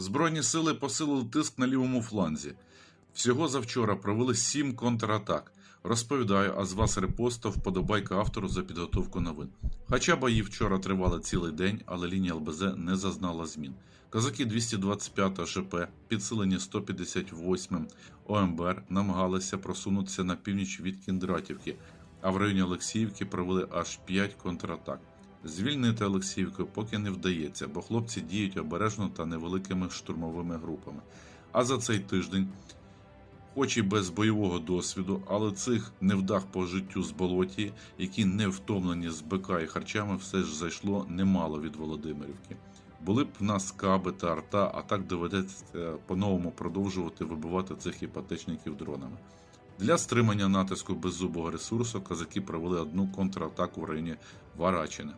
Збройні сили посилили тиск на лівому фланзі. Всього завчора провели сім контратак. Розповідаю, а з вас репост та вподобайка автору за підготовку новин. Хоча бої вчора тривали цілий день, але лінія ЛБЗ не зазнала змін. Козаки 225 ШП, підсилені 158 ОМБР, намагалися просунутися на північ від Кіндратівки, а в районі Олексіївки провели аж 5 контратак. Звільнити Олексіївку поки не вдається, бо хлопці діють обережно та невеликими штурмовими групами. А за цей тиждень, хоч і без бойового досвіду, але цих невдах по життю з болотії, які не втомлені з БК і харчами, все ж зайшло немало від Володимирівки. Були б в нас каби та арта, а так доведеться по-новому продовжувати вибивати цих іпотечників дронами. Для стримання натиску беззубого ресурсу козаки провели одну контратаку в районі Варачина.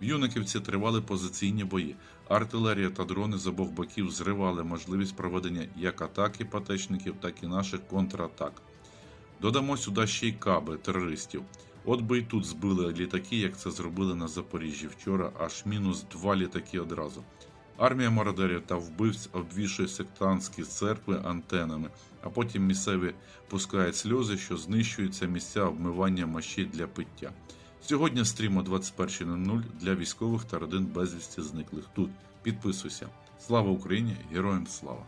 В Юниківці тривали позиційні бої. Артилерія та дрони з обох боків зривали можливість проведення як атак іпотечників, так і наших контратак. Додамо сюди ще й каби терористів. От би й тут збили літаки, як це зробили на Запоріжжі вчора, аж мінус два літаки одразу. Армія мародерів та вбивць обвішує сектантські церкви антенами, а потім місцеві пускають сльози, що знищуються місця обмивання мощей для пиття. Сьогодні стрім о 21.00 для військових та родин безвісті зниклих тут. Підписуйся. Слава Україні! Героям слава!